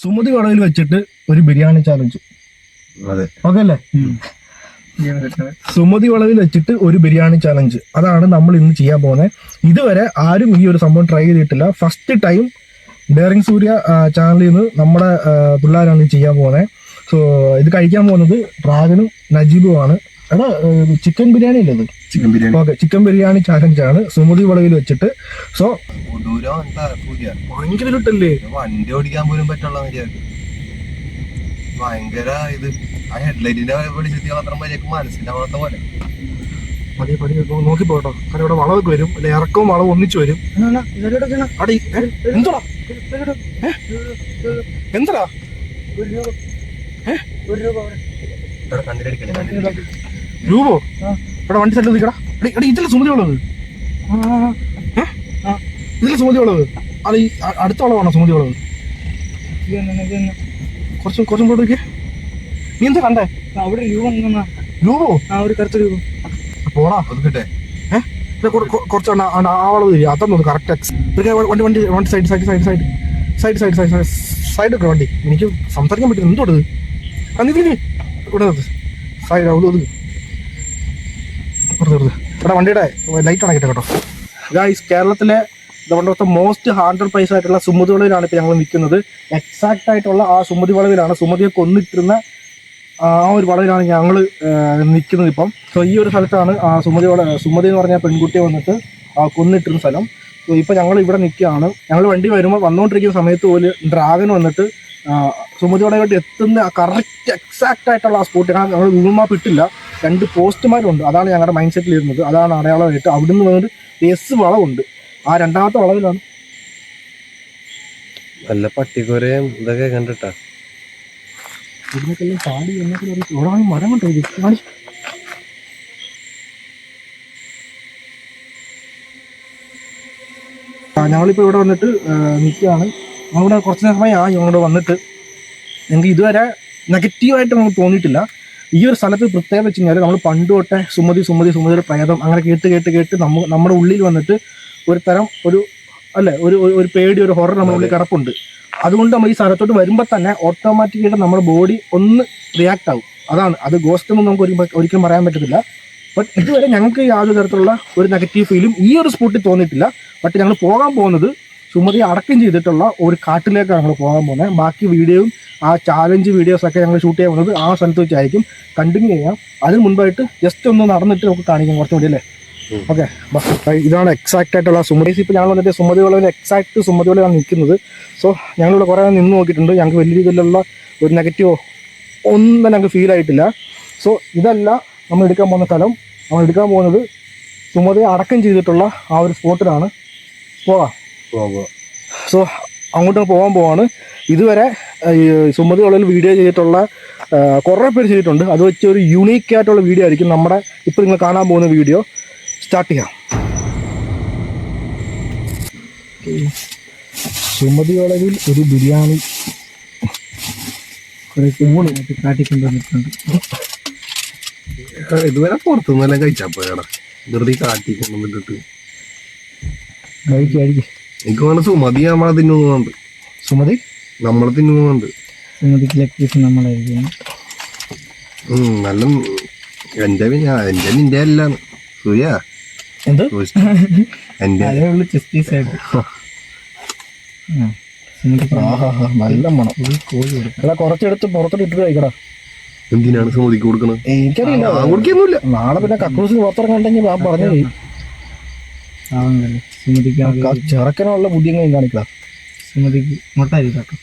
സുമതി കടയിൽ വെച്ചിട്ട് ഒരു ബിരിയാണി ചാലഞ്ച് അതെ. ഓക്കെ അല്ലേ? സുമതി വളവിൽ വെച്ചിട്ട് ഒരു ബിരിയാണി ചാലഞ്ച് അതാണ് നമ്മൾ ഇന്ന് ചെയ്യാൻ പോകുന്നത്. ഇതുവരെ ആരും ഈ ഒരു സംഭവം ട്രൈ ചെയ്തിട്ടില്ല. ഫസ്റ്റ് ടൈം ഡെയറിംഗ് സൂര്യ ചാനലിൽ നിന്ന് നമ്മുടെ പിള്ളേരാണ് ഇത് ചെയ്യാൻ പോകുന്നത്. സോ ഇത് കഴിക്കാൻ പോകുന്നത് ഡ്രാഗനും നജീബുമാണ്. എടാ ചിക്കൻ ബിരിയാണി അല്ലേ ഇത് chicken biryani okay chicken biryani challenge ആണ് സുമതി വളവിൽ വെച്ചിട്ട് സോ ഭയങ്കര ഇരുട്ടല്ലേ വണ്ടി ഓടിക്കാൻ പോലും പറ്റുള്ള ഭയങ്കര ഇത് ആ ഹെഡ്ലൈറ്റിന്റെ വെളിച്ചത്തിൽ മാത്രം മര്യാദയ്ക്ക് മനസ്സിലാവാത്ത പോലെ പതിയെ പതിയെ നോക്കി പോട്ടോ കാരണം ഇവിടെ വളവൊക്കെ വരും അല്ലെ ഇറക്കവും വളവും ഒന്നിച്ചു വരും അടി എന്തടാ ഒരു രൂപ ഒരു രൂപ കണ്ണിലടിക്കണേ കണ്ണിലടിക്കണേ രൂപോ? ഇവിടെ വണ്ടി സെറ്റ് നിൽക്കടാ അടി അടി ഇതിലെ സുമതി ഉള്ളത്? ഇതിലെ സുമതി ഉള്ളത്? അത് ഈ അ- സുമതിയുള്ളത് കുറച്ച് കുറച്ചും കൂടെ നോക്കിയേ. നീ എന്താ കണ്ടേ? അവിടെ രൂപം രൂപോ? ആ ഒരു കറുത്ത രൂപം. പോടാ ഒതുക്കട്ടെ കുറച്ച് ആവളത് ഇല്ല വളവ് തരിക. അതൊന്നും കറക്റ്റ് വണ്ടി വണ്ടി വണ്ടി side side side side side side side side side ഒക്കെ വണ്ടി. എനിക്ക് സംസാരിക്കാൻ പറ്റില്ല. എന്തോടത് നീ ഇവിടെ സൈഡ് ഒതുക്ക് ഇവിടെ വണ്ടിയുടെ ലൈറ്റ് അണക്കിട്ടെ കേട്ടോ. ഗായ്സ് കേരളത്തിലെ ഇതുകൊണ്ടത്തെ മോസ്റ്റ് ഹാൻഡ്രഡ് പ്രൈസ് ആയിട്ടുള്ള സുമതി വളവിലാണ് ഇപ്പോൾ ഞങ്ങൾ നിൽക്കുന്നത് എക്സാക്റ്റ് ആയിട്ടുള്ള ആ സുമതി വളവിലാണ്. സുമതിയെ കൊന്നിട്ടിരുന്ന ആ ഒരു വളവിലാണ് ഞങ്ങൾ നിൽക്കുന്നത് ഇപ്പം. സോ ഈ ഒരു സ്ഥലത്താണ് ആ സുമതി വള സുമതി എന്ന് പറഞ്ഞ പെൺകുട്ടിയെ വന്നിട്ട് ആ കൊന്നിട്ടിരുന്ന സ്ഥലം. സോ ഇപ്പം ഞങ്ങൾ ഇവിടെ നിൽക്കുകയാണ് ഞങ്ങൾ വണ്ടി വരുമ്പോൾ വന്നുകൊണ്ടിരിക്കുന്ന സമയത്ത് പോലും ഡ്രാഗൺ വന്നിട്ട് ആ, സുമതി വളവിലോട്ട് എത്തുന്ന കറക്റ്റ് എക്സാക്റ്റ് ആയിട്ടുള്ള ആ സ്പോട്ട് കാരണം ഞങ്ങൾ ഗൂഗിൾ മാപ്പ് ഇട്ടില്ല. രണ്ട് പോസ്റ്റ്മാരുണ്ട് അതാണ് ഞങ്ങളുടെ മൈൻഡ് സെറ്റിൽ ഇരുന്നത്. അതാണ് അടയാളമായിട്ട്. അവിടുന്ന് വന്നിട്ട് എസ് വളവുണ്ട്. ആ രണ്ടാമത്തെ വളവിലാണ്. നല്ല പട്ടിക്കുരയും ഇതൊക്കെ കണ്ടിട്ടാ? ഇതിനൊക്കെല്ലാം പാടി എന്നൊക്കെ മരം കണ്ടോ ഇത്? കാണി ഞങ്ങളിപ്പോൾ ഇവിടെ വന്നിട്ട് നിൽക്കുകയാണ് ഞങ്ങളിവിടെ കുറച്ച് നേരമായി ആ ഞങ്ങളിവിടെ വന്നിട്ട് ഞങ്ങൾക്ക് ഇതുവരെ നെഗറ്റീവായിട്ട് നമുക്ക് തോന്നിയിട്ടില്ല. ഈ ഒരു സ്ഥലത്ത് പ്രത്യേകത വെച്ച് കഴിഞ്ഞാൽ നമ്മൾ പണ്ട് തൊട്ടേ സുമതി സുമതി സുമതിയുടെ പ്രേതം അങ്ങനെ കേട്ട് കേട്ട് കേട്ട് നമ്മ നമ്മുടെ ഉള്ളിൽ വന്നിട്ട് ഒരു തരം ഒരു അല്ലെ ഒരു ഒരു- പേടി ഒരു ഹൊറർ നമ്മുടെ ഉള്ളിൽ കിടപ്പുണ്ട്. അതുകൊണ്ട് നമ്മൾ ഈ സ്ഥലത്തോട്ട് വരുമ്പോൾ തന്നെ ഓട്ടോമാറ്റിക്കായിട്ട് നമ്മുടെ ബോഡി ഒന്ന് റിയാക്ട് ആവും. അതാണ്. അത് ഗോസ്റ്റ് ഒന്നും നമുക്ക് ഒരിക്കലും പറയാൻ പറ്റത്തില്ല. ബട്ട് ഇതുവരെ ഞങ്ങൾക്ക് യാതൊരു തരത്തിലുള്ള ഒരു നെഗറ്റീവ് ഫീലും ഈ ഒരു സ്പോട്ടിൽ തോന്നിയിട്ടില്ല. ബട്ട് ഞങ്ങൾ പോകാൻ പോകുന്നത് സുമതി അടക്കം ചെയ്തിട്ടുള്ള ഒരു കാട്ടിലേക്കാണ് ഞങ്ങൾ പോകാൻ പോകുന്നത്. ബാക്കി വീഡിയോയും ആ ചാലഞ്ച് വീഡിയോസ് ഒക്കെ ഞങ്ങൾ ഷൂട്ട് ചെയ്യാൻ പോകുന്നത് ആ സ്ഥലത്ത് വെച്ചായിരിക്കും. കണ്ടിന്യൂ ചെയ്യാം. അതിന് മുൻപായിട്ട് ജസ്റ്റ് ഒന്ന് നടന്നിട്ട് നമുക്ക് കാണിക്കാം കുറച്ചും കൂടി അല്ലേ? ഓക്കെ ഇതാണ് എക്സാക്റ്റ് ആയിട്ടുള്ള സുമതി. ഇപ്പോൾ ഞങ്ങൾ വന്നിട്ട് സുമതി വളവിൽ എക്സാക്ട് സുമതി വളവിലാണ് നിൽക്കുന്നത്. സോ ഞങ്ങളിവിടെ കുറേ നിന്ന് നോക്കിയിട്ടുണ്ട്. ഞങ്ങൾക്ക് വലിയ രീതിയിലുള്ള ഒരു നെഗറ്റീവോ ഒന്നും തന്നെ ഞങ്ങൾക്ക് ഫീൽ ആയിട്ടില്ല. സോ ഇതല്ല നമ്മൾ എടുക്കാൻ പോകുന്ന സ്ഥലം. നമ്മൾ എടുക്കാൻ പോകുന്നത് സുമതി അടക്കം ചെയ്തിട്ടുള്ള ആ ഒരു സ്പോട്ടിലാണ് പോകാം. പോകാം സോ അങ്ങോട്ട് പോകാൻ പോവാണ്. ഇതുവരെ സുമതി ഉള്ളിൽ വീഡിയോ ചെയ്തിട്ടുള്ള കുറേ പേര് ചെയ്തിട്ടുണ്ട്. അത് വെച്ച് ഒരു യുണീക്ക് ആയിട്ടുള്ള വീഡിയോ ആയിരിക്കും നമ്മുടെ ഇപ്പോൾ നിങ്ങൾ കാണാൻ പോകുന്ന വീഡിയോ സ്റ്റാർട്ട് ചെയ്യാം. സുമതി വളവിൽ ഒരു ബിരിയാണി കുറെ കൂണ് കാട്ടിക്കൊണ്ടുവന്നിട്ടുണ്ട് ഇതുവരെ പുറത്തുനിന്നെല്ലാം കഴിച്ചാ പോയാടാ വെറുതെ കാട്ടിക്കൊണ്ടിട്ട് കഴിക്കും കഴിക്കുക എനിക്ക് തോന്നുന്നു സുമതി നമ്മളെ തിന്നുന്നുണ്ട് സുമതി? നമ്മളെ തിന്നുന്നുണ്ട് സുമതിക്ക് ലെഗ് പീസ് നമ്മളായിരിക്കും നല്ല എന്റെ എന്റെ നിന്റെ അല്ലാണ് സൂര്യ? എന്തോ? എന്റെ പീസ് ആയിട്ട് നല്ല മണം. ഒരു കോഴി കൊടുക്കാം എടാ കുറച്ചെടുത്ത് പുറത്തോട്ട് ഇട്ടിട്ട് കഴിക്കടാ. എന്തിനാണ് സുമതിക്ക് കൊടുക്കണത്? എനിക്കറിയില്ല. കൊടുക്കൊന്നുമില്ല നാളെ പിന്നെ കക്കൂസിന് പുറത്തിറങ്ങണ്ടെങ്കിൽ ഞാൻ പറഞ്ഞു ആവുന്നല്ലേ സുമതിക്ക് ചെറുക്കനുള്ള ബുദ്ധിയും കാണിക്കാം സുമതിക്ക് മുട്ടായി കേട്ടോ.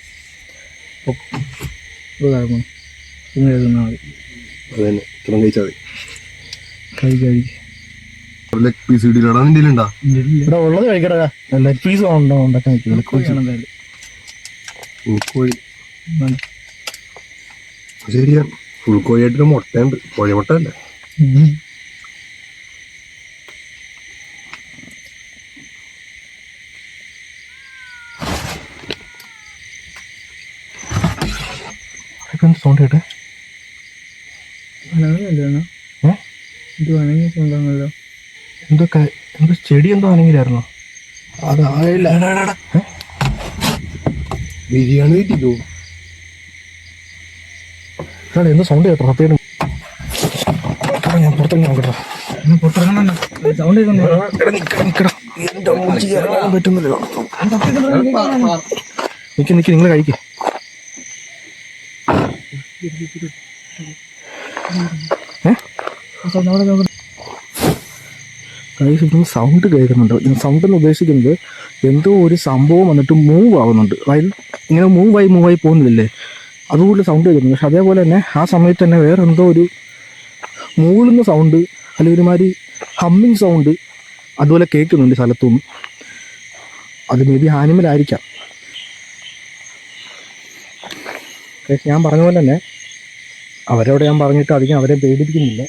കഴിച്ചാൽ മതി. ഉള്ളത് ഉണ്ടോ മുട്ടയുണ്ട്. കോഴിമുട്ടല്ലേ എന്താണ് സൗണ്ട് കേട്ടേ. എന്തോ ചെടി എന്തോ ആണെങ്കിലായിരുന്നോ അതായില്ല ബിരിയാണി കിട്ടിക്കോ എടാ എന്തോ സൗണ്ട് കേട്ടോ സത്യം ഞാൻ പുറത്തിറങ്ങി നോക്കട്ടോ. നിക്ക് നിക്ക് നിങ്ങൾ കഴിക്കേ. സൗണ്ട് കേൾക്കുന്നുണ്ട്. സൗണ്ട് എന്ന് ഉദ്ദേശിക്കുന്നത് എന്തോ ഒരു സംഭവം വന്നിട്ട് മൂവ് ആവുന്നുണ്ട്. അതായത് ഇങ്ങനെ മൂവായി മൂവായി പോകുന്നില്ലേ? അതുപോലെ സൗണ്ട് കേൾക്കുന്നു പക്ഷെ അതേപോലെ തന്നെ ആ സമയത്ത് തന്നെ വേറെ എന്തോ ഒരു മൂളുന്ന സൗണ്ട് അല്ലെങ്കിൽ ഒരുമാതിരി ഹമ്മിങ് സൗണ്ട് അതുപോലെ കേൾക്കുന്നുണ്ട് സ്ഥലത്തുനിന്ന്. അത് മേ ബി ആനിമൽ ആയിരിക്കാം. പക്ഷേ ഞാൻ പറഞ്ഞ പോലെ തന്നെ അവരോട് ഞാൻ പറഞ്ഞിട്ട് അധികം അവരെ പേടിപ്പിക്കുന്നില്ല.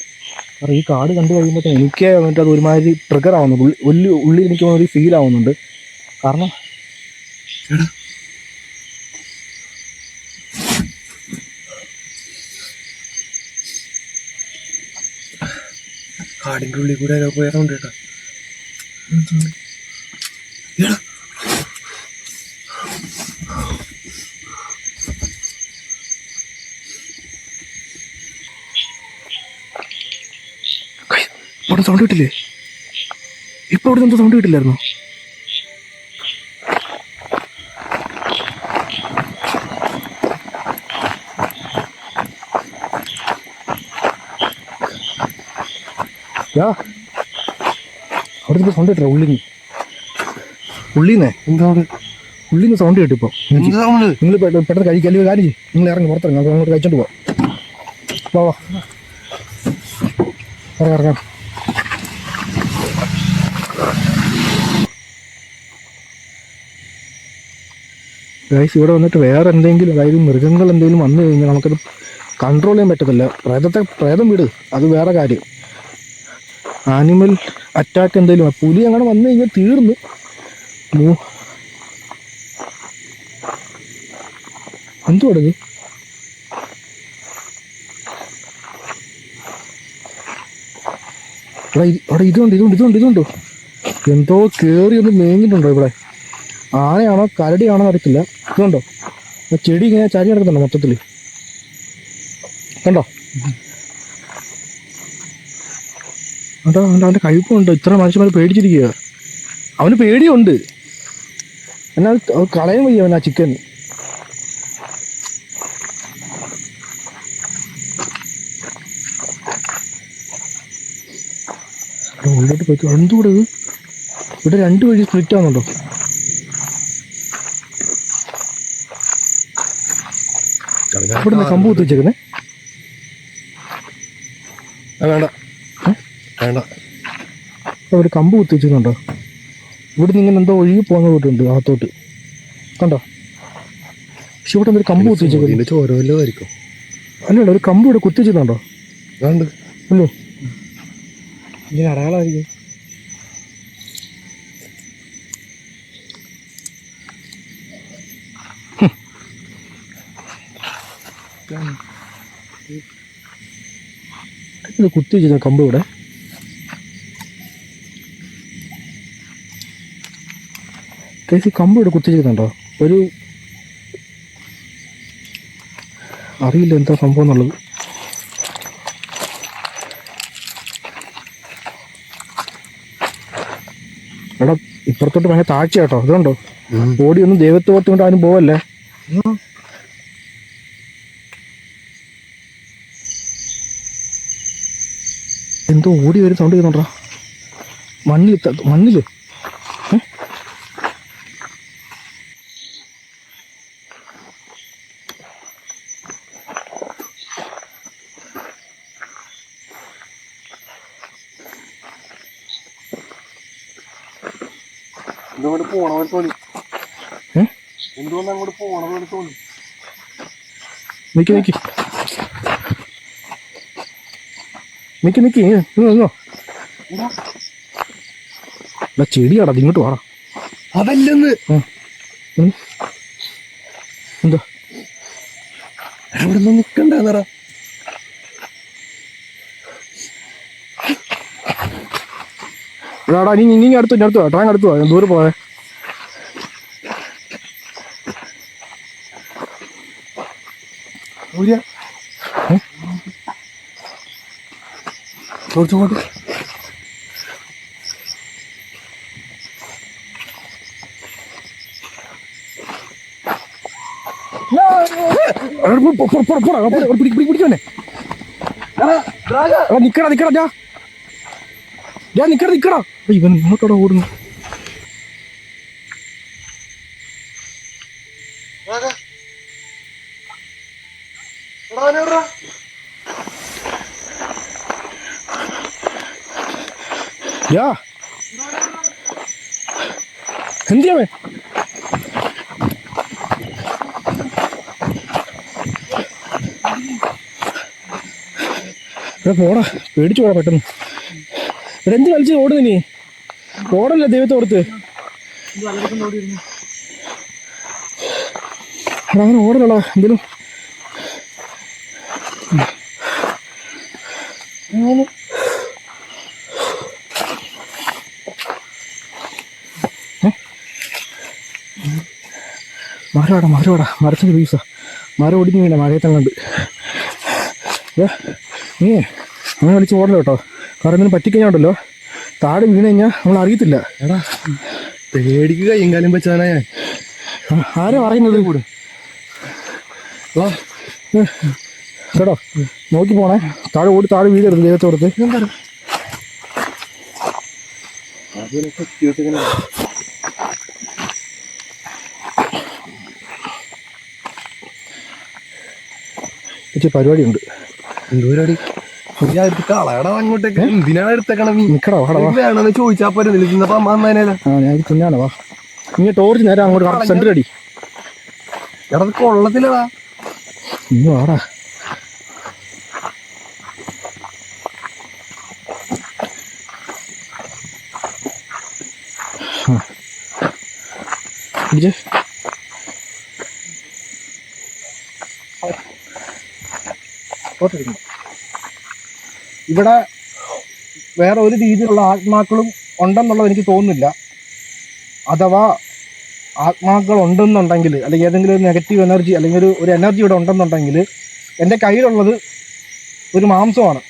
കാരണം ഈ കാർഡ് കണ്ടു കഴിയുമ്പോൾ എനിക്ക് വന്നിട്ട് അത് ഒരുമാതിരി ട്രിഗർ ആവുന്നുണ്ട്. ഉള്ളി ഉള്ളി ഉള്ളിൽ എനിക്ക് ഒരു ഫീൽ ആവുന്നുണ്ട്. കാരണം കാടിന്റെ ഉള്ളിൽ കൂടെ പോയതുകൊണ്ട് കേട്ടോ. അവിടെ സൗണ്ട് കിട്ടില്ലേ? ഇപ്പൊ അവിടെ എന്തോ സൗണ്ട് കിട്ടില്ലായിരുന്നു? അവിടെ സൗണ്ട് കിട്ടില്ല ഉള്ളിന്ന്. ഉള്ളിന്നേ? എന്താ ഉള്ളിന്ന് സൗണ്ട് കേട്ടിപ്പോ. ഇപ്പൊ എന്ത് സൗണ്ട് നിങ്ങൾ പെട്ടെന്ന് കഴിക്കുക അല്ലെങ്കിൽ കാര്യം നിങ്ങൾ ഇറങ്ങി പുറത്തിറങ്ങി. അങ്ങോട്ട് കഴിച്ചോണ്ട് പോവാ. വാ വാ. ഇറങ്ങാം ഇറങ്ങാം. ഗൈസ് ഇവിടെ വന്നിട്ട് വേറെ എന്തെങ്കിലും അതായത് മൃഗങ്ങൾ എന്തെങ്കിലും വന്നു കഴിഞ്ഞാൽ നമുക്കത് കൺട്രോൾ ചെയ്യാൻ പറ്റത്തില്ല. പ്രേതത്തെ പ്രേതം വിട്. അത് വേറെ കാര്യം. ആനിമൽ അറ്റാക്ക് എന്തെങ്കിലും പുലി അങ്ങനെ വന്നു കഴിഞ്ഞാൽ തീർന്നു. മൂ- എന്തു തുടങ്ങി ഇവിടെ ഇവിടെ ഇതുണ്ട് ഇതുണ്ട് ഇതുണ്ട് ഇതുണ്ടോ എന്തോ കേറി ഒന്ന് മേഞ്ഞിട്ടുണ്ടോ ഇവിടെ? ആനയാണോ കരടിയാണോ അറിയത്തില്ല. ഇതുണ്ടോ ആ ചെടി ഇങ്ങനെ ചാരി കിടക്കുന്നുണ്ടോ മൊത്തത്തിൽ? കണ്ടോ? അതാ അവന്റെ അവന്റെ കഴിപ്പുണ്ട് ഇത്ര മനുഷ്യന്മാർ പേടിച്ചിരിക്കുക അവന് പേടിയുണ്ട്. എന്നാൽ അത് കളയാൻ വയ്യ അവൻ ആ ചിക്കൻ. എടാ, ഉള്ളിലോട്ട് പോയി. എന്തുകൂടെ ഇത് ഇവിടെ രണ്ട് വഴി സ്പ്ലിറ്റ് ആവുന്നുണ്ടോ? ഇവിടെ നിന്ന് കമ്പ് കുത്തി വെച്ചേക്കുന്നേ? വേണ്ട? വേണ്ട. ഒരു കമ്പ് കുത്തി വെച്ചിട്ടുണ്ടോ? ഇവിടെ നിന്ന് ഇങ്ങനെ എന്തോ ഒഴുകി പോകുന്ന വീട്ടുണ്ട് അകത്തോട്ട്. കണ്ടോ? പക്ഷെ ഇവിടെ ഒരു കമ്പ് കുത്തി വെച്ചേക്കുന്നു. ആയിരിക്കും. അല്ലല്ലോ ഒരു കമ്പ് ഇവിടെ കുത്തി വെച്ചിട്ടുണ്ടോ? അല്ലേ ഇതിന് ഇത് കുത്തി വെച്ചിരുന്ന കമ്പ് ഇവിടെ. കേസി കമ്പ് ഇവിടെ കുത്തി വെച്ചിരുന്നുണ്ടോ ഒരു അറിയില്ല എന്താ സംഭവം എന്നുള്ളത്. എടാ ഇപ്പുറത്തോട്ട് ഭയങ്കര താഴ്ച കേട്ടോ അതുകൊണ്ടോ ബോഡി ഒന്നും ദൈവത്തോട്ട് കൊണ്ട് അതിന് പോവല്ലേ? എന്തോ ഓടി വരും സൗണ്ട് ചെയ്യുന്നുണ്ടോ? മണ്ണിൽ മണ്ണിൽ? ഇതങ്ങോട്ട് പോണ പോലെ തോന്നി. എന്തുകൊണ്ട് അങ്ങോട്ട് പോണ പോലെ തോന്നി. നിക്ക് നിക്ക്. നിക്ക് നിക്ക് ഇങ്ങ് നിന്നോ എടാ. ചെടിയാടാ ഇങ്ങോട്ട് വാടാ. അതല്ലെന്ന്. എന്താ? അവിടെ നിന്ന് നിക്കണ്ടെന്നറ. എടാടാ നീ നീ അടുത്തു ഞാൻ അടുത്തു ട്രാങ് അടുത്തു ഞാൻ ദൂരെ പോവേ. സൂര്യ. പോട്ട്. പിടിക്കണേ നിക്കടാ നിക്കടാ ഞാൻ നിക്കടാ നിക്കടാ. ഇവൻ ഇങ്ങോട്ടോടെ ഓടുന്നു. യാ. എന്തിയാവേ ഇവിടെ പോടാ. പേടിച്ചു പോടാ പെട്ടെന്ന്. ഇവിടെ എന്ത് കളിച്ച് ഓടുന്നു നീ? ഓടല്ല ദൈവത്തെ ഓർത്ത് എടാ അങ്ങനെ ഓടലടാ എന്തേലും. മരവാടാ. മരവാടാ മരത്തിന്റെ പീസാ മരം ഒടിഞ്ഞു വീണ മഴയത്തങ്ങണ്ട് ഏ നീ അങ്ങനെ വിളിച്ച് ഓടല കേട്ടോ. കാരണം എന്തിനും പറ്റിക്കഴിഞ്ഞാണ്ടല്ലോ. താഴെ വീണ് കഴിഞ്ഞാൽ നമ്മൾ അറിയത്തില്ല. എടാ പേടിക്കുക കയ്യും കാലും വെച്ചാനാ ഞാൻ ആരും പറയുന്നത്? കൂടെ. വാ. കേട്ടോ. നോക്കി പോണേ. താഴെ ഓടി താഴെ വീടരുത് ദൈവത്തോടത്ത്. പരിപാടിയുണ്ട് എന്തോരടി ഞാൻ എടുത്ത് കളയടാ അങ്ങോട്ടേക്ക് എന്തിനാണ് എടുത്തേക്കണം നീ നിക്കടാ വാടാ വാ വേണമെന്ന് ചോദിച്ചാ പോരെ നിൽക്കുന്നപ്പോ അമ്മ അന്നേനല്ല പരിപാടിയുണ്ട്. ഇങ്ങോട്ടേക്ക് തിന്നാണ് വാ നീ ടോർച്ച് നേരെ. അങ്ങോട്ട് അടി. എടാ അത് കൊള്ളത്തില്ലടാ. ഇന്ന് വാടാ. പിടിച്ചേ ഇവിടെ വേറെ ഒരു രീതിയിലുള്ള ആത്മാക്കളും ഉണ്ടെന്നുള്ളത് എനിക്ക് തോന്നുന്നില്ല. അഥവാ ആത്മാക്കൾ ഉണ്ടെന്നുണ്ടെങ്കിൽ അല്ലെങ്കിൽ ഏതെങ്കിലും ഒരു നെഗറ്റീവ് എനർജി അല്ലെങ്കിൽ ഒരു ഒരു എനർജി ഇവിടെ ഉണ്ടെന്നുണ്ടെങ്കിൽ എന്റെ കയ്യിലുള്ളത് ഒരു മാംസമാണ്.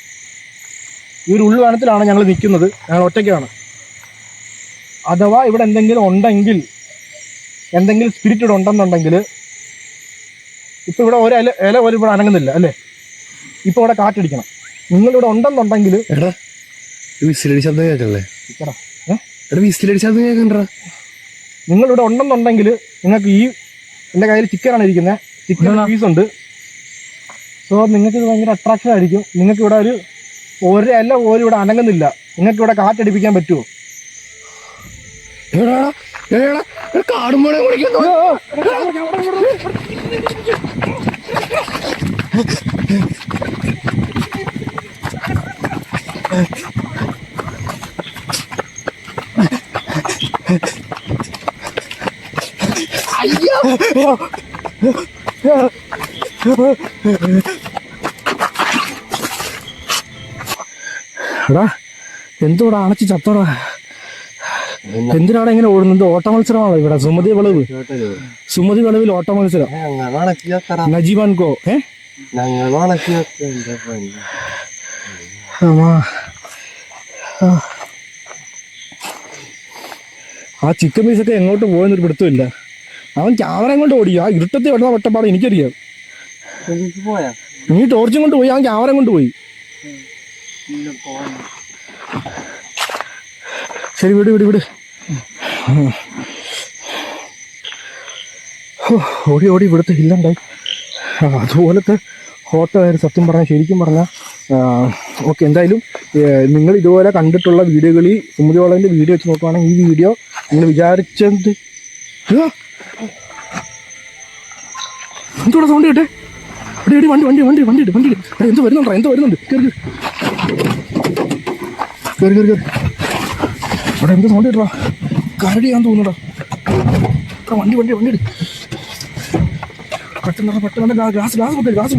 ഈ ഒരു ഉൾവനത്തിലാണ് ഞങ്ങൾ നിൽക്കുന്നത്. ഞങ്ങൾ ഒറ്റയ്ക്കാണ്. അഥവാ ഇവിടെ എന്തെങ്കിലും ഉണ്ടെങ്കിൽ എന്തെങ്കിലും സ്പിരിറ്റ് ഇവിടെ ഉണ്ടെന്നുണ്ടെങ്കിൽ ഇപ്പോൾ ഇവിടെ ഒരു ഇല ഇല പോലും ഇവിടെ അനങ്ങുന്നില്ല അല്ലേ? ഇപ്പോൾ ഇവിടെ കാറ്റടിക്കണം നിങ്ങളിവിടെ ഉണ്ടെന്നുണ്ടെങ്കിൽ എടാ വിസിലടി ശബ്ദം കേൾക്കല്ലേ? എടാ വിസിലടി ശബ്ദം കേൾക്കണ്ടാ നിങ്ങളിവിടെ ഉണ്ടെന്നുണ്ടെങ്കിൽ നിങ്ങൾക്ക് ഈ എന്റെ കയ്യിൽ ചിക്കനാണ് ഇരിക്കുന്നത് ചിക്കൻ പീസ് ഉണ്ട് സോ നിങ്ങൾക്ക് ഇത് ഭയങ്കര അട്രാക്ഷൻ ആയിരിക്കും നിങ്ങൾക്ക് ഇവിടെ ഒരു ഒരു അല്ല പോലും ഇവിടെ അനങ്ങുന്നില്ല നിങ്ങൾക്ക് ഇവിടെ കാറ്റടിപ്പിക്കാൻ പറ്റുമോ എടാ എടാ കാടുമ്പോഴേ കുടിക്കുന്നു എടാ എന്തോടാ അണച്ച് ചത്തോടാ? എന്തിനാണ് ഇങ്ങനെ ഓടുന്നത്? ഓട്ടമത്സരമാണോ ഇവിടെ? സുമതി വളവ്. സുമതി വളവിൽ ഓട്ട മത്സരം. കോ അണക്കി ആ. ചിക്കൻ പീസൊക്കെ എങ്ങോട്ട് പോയെന്നൊരു പിടുത്തമില്ല. അവൻ ക്യാമറ കൊണ്ട് ഓടി. ആ ഇരുട്ടത്തിൽ വരുന്ന ഒറ്റപ്പാട് എനിക്കറിയാം. നീ ടോർച്ചും കൊണ്ട് പോയി അവൻ ക്യാമറ കൊണ്ട് പോയി. ശരി വിട് വിട് വിട്. ഓടി ഓടി ഇവിടുത്തെ ഹില്ലുണ്ടായി ആ, അതുപോലത്തെ ഫോട്ടോ ആയിരുന്നു സത്യം പറഞ്ഞാൽ ശരിക്കും പറഞ്ഞാൽ ഓക്കെ എന്തായാലും നിങ്ങൾ ഇതുപോലെ കണ്ടിട്ടുള്ള വീഡിയോകളിൽ സുമതി വളവിന്റെ വീഡിയോ വെച്ച് നോക്കുവാണെങ്കിൽ ഈ വീഡിയോ നിങ്ങൾ വിചാരിച്ചത് ആ! എന്തുകൂടെ സൗണ്ട് കേട്ടെ? എടി എടി വണ്ടി വണ്ടി വണ്ടി വണ്ടി ഇട് വണ്ടി. ഇട് എന്ത് വരുന്നുണ്ടോ എന്ത് വരുന്നുണ്ട്? കയറി കയറി കയറി കയറി അവിടെ എന്ത് സൗണ്ട് കേട്ടോ കരടിയാന്ന് തോന്നുന്നുണ്ടോ വണ്ടി വണ്ടി വണ്ടി എടു പെട്ടെന്ന് പെട്ടെന്ന് glass glass book glass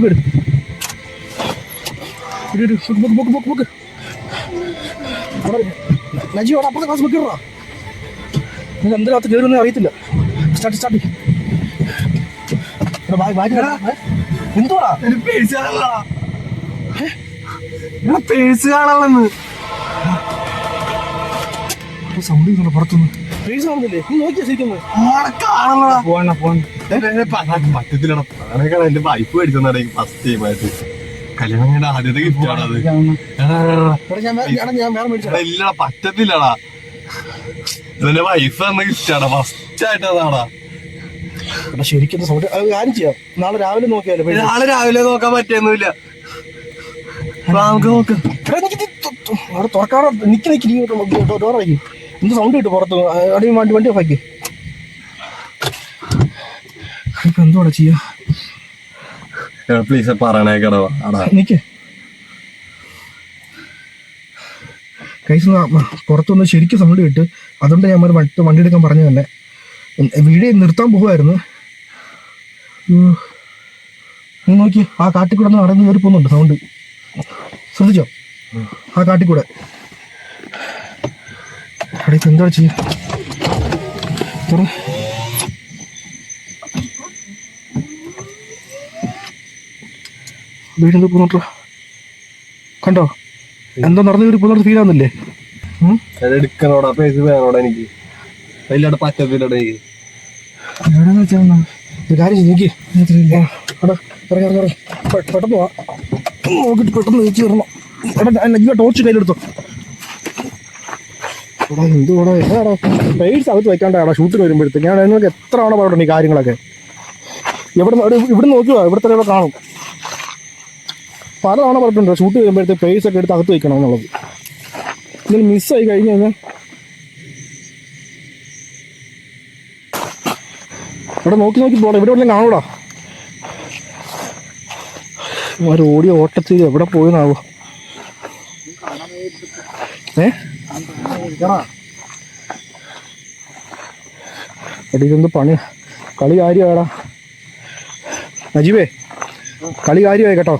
Naji അവിടെ അപ്പുറത്തെ നിങ്ങൾക്ക് എന്തിനകത്ത് കയറുമെന്ന് അറിയത്തില്ല. Start start. എന്തുവാ സൗണ്ട് പുറത്തുനിന്ന്? പേഴ്സ് കാണുന്നില്ലേ നീ നോക്കിയാ ശരിക്കും പോവാണ പോവാൻ പറ്റത്തില്ലടാ അതൊക്കെ എന്റെ വൈഫ് മേടിച്ചതാണ് ഫസ്റ്റ് ടൈം ആയിട്ട്. കല്യാണം കഴിഞ്ഞ ആദ്യത്തെ ഗിഫ്റ്റ് ആണത്. ഇല്ലടാ പറ്റത്തില്ലടാ. ഇതെന്റെ വൈഫ് തന്ന ഗിഫ്റ്റ് ഫസ്റ്റ് ആയിട്ട് അതാടാ എടാ ശരിക്കും സൗണ്ട് കാര്യം ചെയ്യാം. നാളെ രാവിലെ നോക്കിയാലോ നാളെ രാവിലെ നോക്കാൻ പറ്റിയൊന്നുമില്ല. വാ, നമുക്ക് നോക്കാം. എടാ, നിക്ക് നിക്ക് വയ്ക്ക് എന്ത് സൗണ്ട് കിട്ടും പുറത്ത് അവിടെ വണ്ടി വണ്ടി ഓഫാക്കി. ഇപ്പൊ എന്തോടെ ചെയ്യാ? പ്ലീസ് പറയണേക്കടാ ആടാ. നിക്ക് കൈസ് പുറത്തൊന്ന് ശരിക്കും സൗണ്ട് കിട്ട് അതുകൊണ്ട് ഞാൻ ഒരു വണ്ടി വണ്ടി എടുക്കാൻ പറഞ്ഞു തന്നെ. വീട് വീഡിയോ നിർത്താൻ പോകുമായിരുന്നു നോക്കി. ആ കാട്ടിക്കൂടെ നടന്ന് കയറി പോകുന്നുണ്ട് സൗണ്ട് ശ്രദ്ധിച്ചോ? ആ കാട്ടിക്കൂടെ. അവിടെ ഇപ്പൊ എന്താ ചെയ്യ തുറ വീടിന്റെ പോകുന്നുണ്ടോ കണ്ടോ? എന്തോ നടന്നു കയറി പോകുന്നത് ഫീൽ ആവുന്നില്ലേ? എടുക്കണോടാ പേഴ്സ് വേണോടാ എനിക്ക്. അതില്ലാണ്ട് പറ്റത്തില്ലടാ എനിക്ക്. എവിടെന്ന് വെച്ചാ ഒരു കാര്യം നിക്ക്. പെട്ടെന്ന് പോവാ നോക്കിട്ട് പെട്ടെന്ന് വെച്ച് തരണം എടാ ഞാൻ- ടോർച്ച് കയ്യിലെടുത്തോ. എടാ എന്തുവാടാ? എന്താടാ പേഴ്സ് അകത്ത് വെക്കാണ്ടാടാ ഷൂട്ടിന് വരുമ്പോഴത്തേക്ക്. ഞാൻ നിങ്ങൾക്ക് എത്ര തവണ പറഞ്ഞിട്ടുണ്ട് ഈ കാര്യങ്ങളൊക്കെ. എവിടെ ഇവിടെ നോക്കുക ഇവിടുത്തെ ഇവിടെ കാണും. പല തവണ പറഞ്ഞിട്ടുണ്ട് ഷൂട്ട് വരുമ്പോഴത്തേക്ക് പേഴ്സ് ഒക്കെ എടുത്ത് അകത്ത് വെക്കണം എന്നുള്ളത്. ഇതിൽ മിസ്സായി കഴിഞ്ഞ് കഴിഞ്ഞാൽ ഇവിടെ നോക്കി നോക്കി പോടാ ഇവിടെ വല്ലതും കാണൂടാ. ഒരു ഓടിയ ഓട്ടത്തിൽ എവിടെ പോയെന്നാവോ? ഏ? എടി ഇതെന്ത് പണി? കളി കാര്യമാടാ നജീബേ കളി കാര്യമായി കേട്ടോ.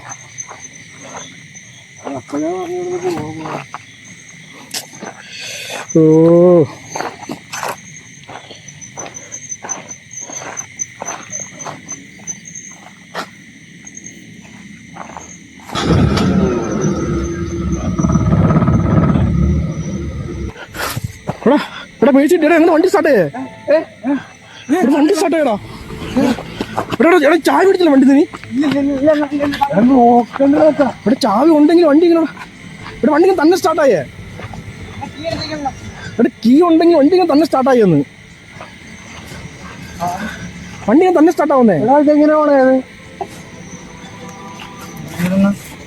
ഓ. എടാ പേടിച്ചിട്ട് എടാ വണ്ടി സ്റ്റാർട്ട് ചെയ്യേ വണ്ടി സ്റ്റാർട്ട് ചെയ്യടാ എടാ എടാ, ചായ പിടിച്ചില്ല വണ്ടി നീ? ഇവിടെ ചാവി ഉണ്ടെങ്കിൽ വണ്ടി ഇങ്ങനെ ഇവിടെ വണ്ടി ഇങ്ങനെ തന്നെ സ്റ്റാർട്ടായേ ഇവിടെ കീ ഉണ്ടെങ്കിൽ വണ്ടി ഇങ്ങനെ തന്നെ സ്റ്റാർട്ടായെന്ന് വണ്ടി ഇങ്ങനെ തന്നെ സ്റ്റാർട്ടാവുന്നേ എങ്ങനെ പോണേ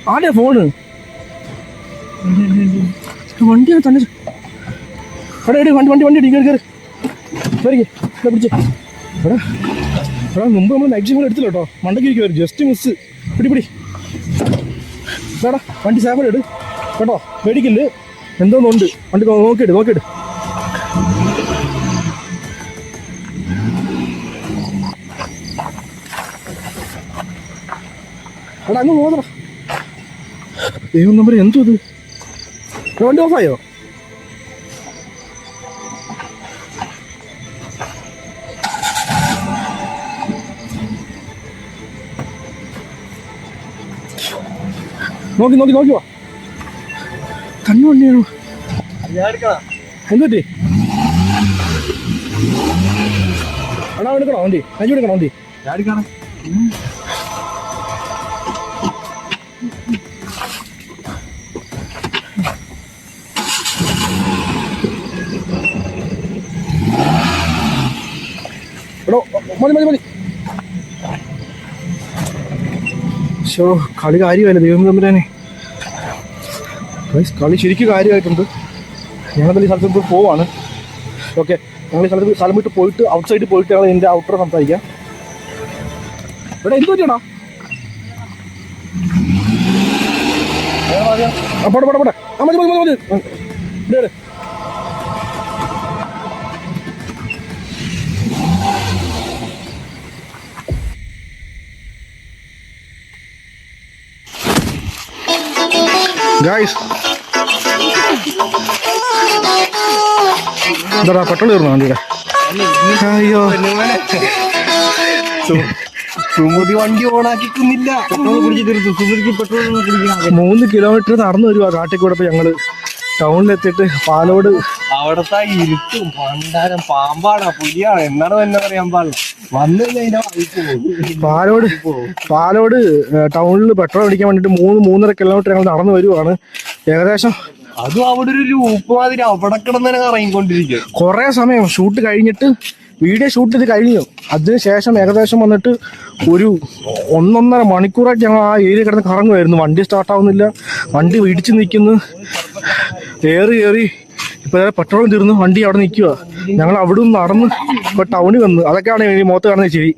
ആദ്യ ഫോണ് വണ്ടി തന്നെ എടാ എടി വണ്ടി വണ്ടി വണ്ടി ഇടി കയറി കയറി കയറി എടാ പിടിച്ച്. എടാ എടാ മുമ്പ് നമ്മൾ ജിമ്മിൽ എടുത്തില്ല കേട്ടോ. മണ്ടയ്ക്ക് ഇരിക്കുമായിരുന്നു ജസ്റ്റ് മിസ് പിടി പിടി. എടാ വണ്ടി സാമ്പിൾ ഇട് കേട്ടോ പേടിക്കില്ല. എന്തോന്നുണ്ട്? വണ്ടി നോക്കിയിട്ട് നോക്കിയിട്ട് എടാ അങ്ങ് പോകണ ദൈവം നമ്പർ എന്തോ ഇത്? വണ്ടി ഓഫായോ നോക്കി നോക്കി നോക്കി വാ. കണ്ണു വണ്ടിയാണോ എന്ത് പറ്റി എടാ എടുക്കണോ വണ്ടി അഞ്ചു എടുക്കണോ വണ്ടി? എടോ മതി മതി മതി. ഷോ കളി കാര്യമായില്ല? ദൈവം തമ്പുരാനെ. കളി ശരിക്കും കാര്യമായിട്ടുണ്ട്. ഞങ്ങൾ ഈ സ്ഥലത്ത് പോവാണ്. ഓക്കെ ഞങ്ങൾ ഈ സ്ഥലത്ത് സ്ഥലം വിട്ട് പോയിട്ട് ഔട്ട് സൈഡിൽ പോയിട്ട് ഞങ്ങൾ എന്റെ ഔട്ടർ സംസാരിക്കാം. ഇവിടെ എന്ത് പറ്റിയാടാ? അപ്പോടെ പോട്ടെ പോട്ടെ ആ മതി മതി മതി മതി. ഇവിടെ ഗായ്സ് എന്താടാ പെട്രോൾ തീർന്നു വണ്ടിയുടെ? അയ്യോ. സുമതി വണ്ടി ഓണാക്കിക്കുന്നില്ല. പെട്രോൾ കുടിച്ച് തീർത്തു. സുമതിക്ക് പെട്രോൾ മൂന്ന് കിലോമീറ്റർ നടന്നു വരുവാ കാട്ടിൽ കൂടെ ഇപ്പൊ ഞങ്ങൾ ടൗണിലെത്തിയിട്ട് പാലോട് അവിടത്തെ ഇരുട്ടും പണ്ടാരം പാമ്പാടാ പുലിയാണ് എന്നാണ് തന്നെ പറയാൻ പാടില്ല. വന്നു കഴിഞ്ഞാൽ പാലോട് പാലോട് ടൗണിൽ പെട്രോൾ അടിക്കാൻ വേണ്ടിട്ട് മൂന്ന് മൂന്നര കിലോമീറ്റർ ഞങ്ങൾ നടന്നു വരുവാണ്. ഏകദേശം അതും അവിടെ ഒരു ലൂപ്പ് മാതിരി അവിടെ കിടന്നെ ഇറങ്ങിക്കൊണ്ടിരിക്കുക കുറേ സമയം ഷൂട്ട് കഴിഞ്ഞിട്ട് വീഡിയോ ഷൂട്ട് ചെയ്ത് കഴിഞ്ഞു. അതിനുശേഷം ഏകദേശം വന്നിട്ട് ഒരു ഒന്നൊന്നര മണിക്കൂറായിട്ട് ഞങ്ങൾ ആ ഏരിയ കിടന്ന് കറങ്ങുമായിരുന്നു വണ്ടി സ്റ്റാർട്ടാവുന്നില്ല വണ്ടി വീടിച്ച് നിൽക്കുന്നു. ഏറി ഏറി ഇപ്പൊ പെട്രോളും തീർന്നു വണ്ടി അവിടെ നിൽക്കുക ഞങ്ങൾ അവിടെ നിന്ന് നടന്ന് ഇപ്പൊ ടൗണിൽ വന്നു. അതൊക്കെയാണ് ഈ മുഖത്ത് കാണുന്ന ചിരി.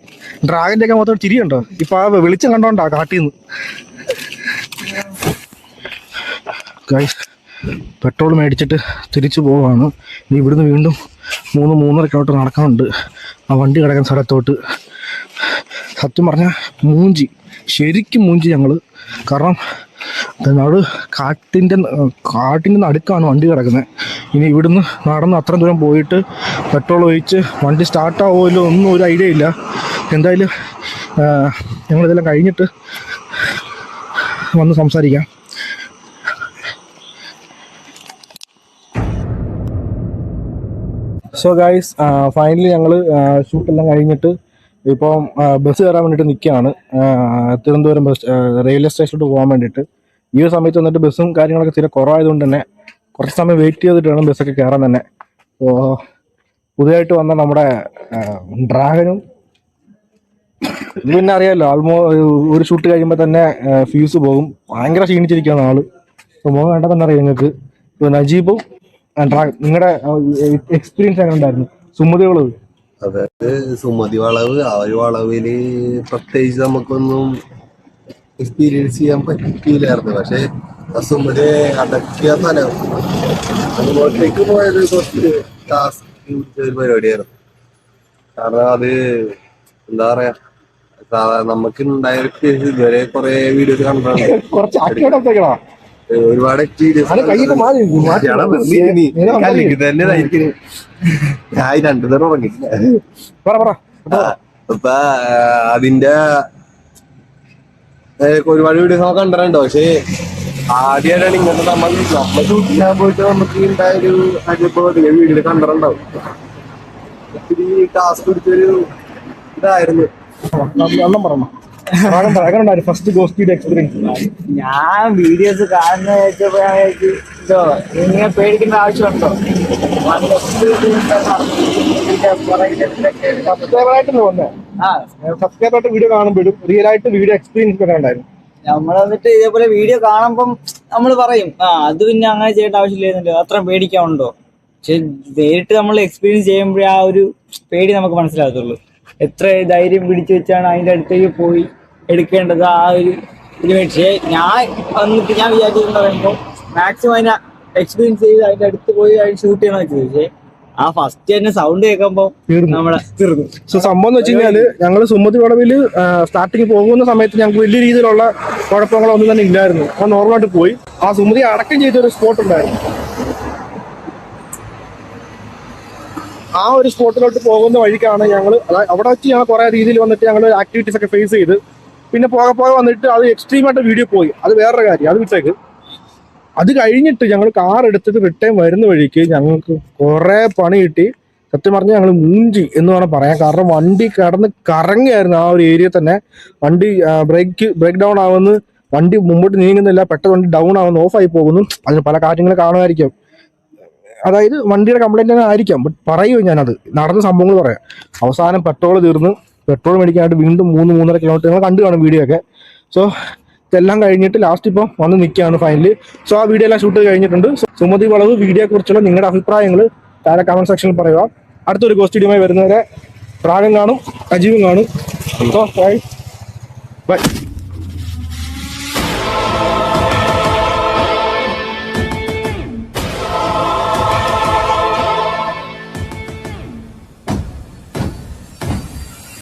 ഡ്രാഗന്റെ ഒക്കെ മുഖത്തോട് ചിരി ഉണ്ടോ ഇപ്പൊ ആ വെളിച്ചം കണ്ടോണ്ടാ കാട്ടിൽ നിന്ന് പെട്രോൾ മേടിച്ചിട്ട് തിരിച്ചു പോവാണ്. ഇനി ഇവിടുന്ന് വീണ്ടും മൂന്ന് മൂന്നര കിലോമീറ്റർ നടക്കാനുണ്ട്. ആ വണ്ടി കിടക്കുന്ന സ്ഥലത്തോട്ട്. സത്യം പറഞ്ഞാൽ മൂഞ്ചി. ശരിക്കും മൂഞ്ചി ഞങ്ങൾ കാരണം നാട് കാട്ടിന്റെ കാട്ടിന്റെ നടുക്കാണ് വണ്ടി കിടക്കുന്നത് ഇനി ഇവിടുന്ന് നടന്ന് അത്ര ദൂരം പോയിട്ട് പെട്രോൾ ഒഴിച്ച് വണ്ടി സ്റ്റാർട്ടാവുമല്ലോ ഒന്നും ഒരു ഐഡിയ ഇല്ല. എന്തായാലും ഞങ്ങളിതെല്ലാം കഴിഞ്ഞിട്ട് വന്ന് സംസാരിക്കാം. സോ ഗായ്സ് ഫൈനലി ഞങ്ങൾ ഷൂട്ടെല്ലാം കഴിഞ്ഞിട്ട് ഇപ്പം ബസ് കയറാൻ വേണ്ടിയിട്ട് നിൽക്കുകയാണ് തിരുവനന്തപുരം ബസ് റെയിൽവേ സ്റ്റേഷനിലോട്ട് പോകാൻ വേണ്ടിയിട്ട് ഈ ഒരു സമയത്ത് വന്നിട്ട് ബസ്സും കാര്യങ്ങളൊക്കെ തീരെ കുറവായതുകൊണ്ട് തന്നെ കുറച്ച് സമയം വെയിറ്റ് ചെയ്തിട്ട് വേണം ബസ്സൊക്കെ കയറാൻ തന്നെ. അപ്പോൾ പുതിയതായിട്ട് വന്ന നമ്മുടെ ഡ്രാഗനും ഇത് പിന്നെ അറിയാമല്ലോ ആൾമോ ഒരു ഷൂട്ട് കഴിയുമ്പോൾ തന്നെ ഫ്യൂസ് പോകും. ഭയങ്കര ക്ഷീണിച്ചിരിക്കുകയാണ് ആൾ. മുഖം കണ്ടാൽ തന്നെ അറിയാം നിങ്ങൾക്ക്. ഇപ്പോൾ നജീബും നിങ്ങളുടെ എക്സ്പീരിയൻസ് എങ്ങനെ ഉണ്ടായിരുന്നു? സുമതികൾ? അതായത് സുമതി വളവ് ആ ഒരു വളവിൽ പ്രത്യേകിച്ച് നമുക്കൊന്നും എക്സ്പീരിയൻസ് ചെയ്യാൻ പറ്റിയില്ലായിരുന്നു. പക്ഷേ ബസ്സും ഇവിടെ അടക്കിയ സ്ഥലം അങ്ങോട്ടേക്ക് പോയത് കുറച്ച് ടാസ്ക് ഒരു പരിപാടിയായിരുന്നു. കാരണം അത് എന്താ പറയാ നമുക്ക് ഉണ്ടായ ഇതുവരെ കുറെ വീഡിയോസ് കണ്ടിട്ടുണ്ട് ഒരുപാട് എക്സ്പീരിയൻസ്. ഞാൻ രണ്ടു നേരം അപ്പൊ അതിന്റെ ഒരുപാട് വീഡിയോസ് നമുക്ക് കണ്ടിട്ടുണ്ട്. പക്ഷേ ആദ്യമായിട്ടാണ് ഇങ്ങനത്തെ നമ്മൾ നമ്മൾ ഷൂട്ട് ചെയ്യാൻ പോയിട്ട് നമുക്ക് ഉണ്ടായ ഒരു അനുഭവം വീഡിയോ കണ്ടിട്ടുണ്ടാവും. ഒത്തിരി ടാസ്ക് പിടിച്ചൊരു ഇതായിരുന്നു. വെള്ളം പറയണം രാഗം പറ എങ്ങനെ ഫസ്റ്റ് ഗോസ്റ്റ് എക്സ്പീരിയൻസ് ഞാൻ വീഡിയോസ് കാണുന്ന വെച്ചപ്പോഴേക്ക് ഇതോ ഇങ്ങനെ പേടിക്കേണ്ട ആവശ്യമുണ്ടോ? സബ്സ്ക്രൈബറായിട്ട് ആ. സബ്സ്ക്രൈബറായിട്ട് വീഡിയോ കാണുമ്പോഴും റിയൽ ആയിട്ട് വീഡിയോ എക്സ്പീരിയൻസ് ഒക്കെ നമ്മൾ വന്നിട്ട് ഇതേപോലെ വീഡിയോ കാണുമ്പം നമ്മൾ പറയും ആ അത് പിന്നെ അങ്ങനെ ചെയ്യേണ്ട ആവശ്യമില്ലായിരുന്നല്ലോ. അത്ര പേടിക്കാനുണ്ടോ? പക്ഷെ നേരിട്ട് നമ്മൾ എക്സ്പീരിയൻസ് ചെയ്യുമ്പോഴേ ആ ഒരു പേടി നമുക്ക് മനസ്സിലാകത്തുള്ളൂ. എത്ര ധൈര്യം പിടിച്ചു വെച്ചാണ് അതിന്റെ അടുത്തേക്ക് പോയി എടുക്കേണ്ടത് ആ ഒരു ഇതിന് പക്ഷേ ഞാൻ വന്നിട്ട് ഞാൻ വിചാരിച്ചതെന്ന് പറയുമ്പോൾ മാക്സിമം അതിനെ എക്സ്പീരിയൻസ് ചെയ്ത് അതിന്റെ അടുത്ത് പോയി അതിന് ഷൂട്ട് ചെയ്യണം വെച്ചത് പക്ഷേ ആ ഫസ്റ്റ് തന്നെ സൗണ്ട് കേൾക്കുമ്പോൾ നമ്മളെ തീർന്നു. സോ സംഭവം എന്ന് വെച്ച് കഴിഞ്ഞാൽ ഞങ്ങൾ സുമതി വളവിൽ സ്റ്റാർട്ടിങ് പോകുന്ന സമയത്ത് ഞങ്ങൾക്ക് വലിയ രീതിയിലുള്ള കുഴപ്പങ്ങളൊന്നും തന്നെ ഇല്ലായിരുന്നു. ആ നോർമലായിട്ട് പോയി. ആ സുമതി അടക്കം ചെയ്ത ഒരു സ്പോട്ട് ഉണ്ടായിരുന്നു. ആ ഒരു സ്പോട്ടിലോട്ട് പോകുന്ന വഴിക്കാണ് ഞങ്ങൾ അവിടെ വെച്ച് ഞങ്ങൾ കുറെ രീതിയിൽ വന്നിട്ട് ഞങ്ങൾ ആക്ടിവിറ്റീസ് ഒക്കെ ഫേസ് ചെയ്ത്. പിന്നെ പോകെ പോകെ വന്നിട്ട് അത് എക്സ്ട്രീം ആയിട്ട് വീഡിയോ പോയി. അത് വേറൊരു കാര്യം. അത് വിട്ടേക്ക്. അത് കഴിഞ്ഞിട്ട് ഞങ്ങൾ കാർ എടുത്തിട്ട് റിട്ടേൺ വരുന്ന വഴിക്ക് ഞങ്ങൾക്ക് കുറേ പണി കിട്ടി. സത്യം പറഞ്ഞാൽ ഞങ്ങൾ മൂഞ്ചി എന്ന് വേണം പറയാം കാരണം വണ്ടി കടന്ന് കറങ്ങിയായിരുന്നു ആ ഒരു ഏരിയ തന്നെ. വണ്ടി ബ്രേക്ക് ബ്രേക്ക് ഡൗൺ ആവുന്നു. വണ്ടി മുമ്പോട്ട് നീങ്ങുന്നില്ല. പെട്ടെന്ന് വണ്ടി ഡൗൺ ആവുന്നു. ഓഫായി പോകുന്നു. അതിന് പല കാര്യങ്ങൾ കാണുമായിരിക്കും. അതായത് വണ്ടിയുടെ കംപ്ലൈന്റ് തന്നെ ആയിരിക്കാം. ബട്ട് പറയൂ ഞാനത്. നടന്ന സംഭവങ്ങൾ പറയാം. അവസാനം പെട്രോൾ തീർന്ന്. പെട്രോൾ മേടിക്കാനായിട്ട് വീണ്ടും മൂന്ന് മൂന്നര കിലോമീറ്റർ നിങ്ങൾ കണ്ടു കാണും വീഡിയോ ഒക്കെ. സോ ഇതെല്ലാം കഴിഞ്ഞിട്ട് ലാസ്റ്റ് ഇപ്പം വന്ന് നിൽക്കുകയാണ് ഫൈനലി സോ ആ വീഡിയോ എല്ലാം ഷൂട്ട് കഴിഞ്ഞിട്ടുണ്ട്. സുമതി വളവ് വീഡിയോയെ കുറിച്ചുള്ള നിങ്ങളുടെ അഭിപ്രായങ്ങൾ താഴെ കമന്റ് സെക്ഷനിൽ പറയുക. അടുത്തൊരു ഗോസ്റ്റിഡിയുമായി വരുന്നവരെ പ്രാഗം കാണും അജീവും കാണും. So by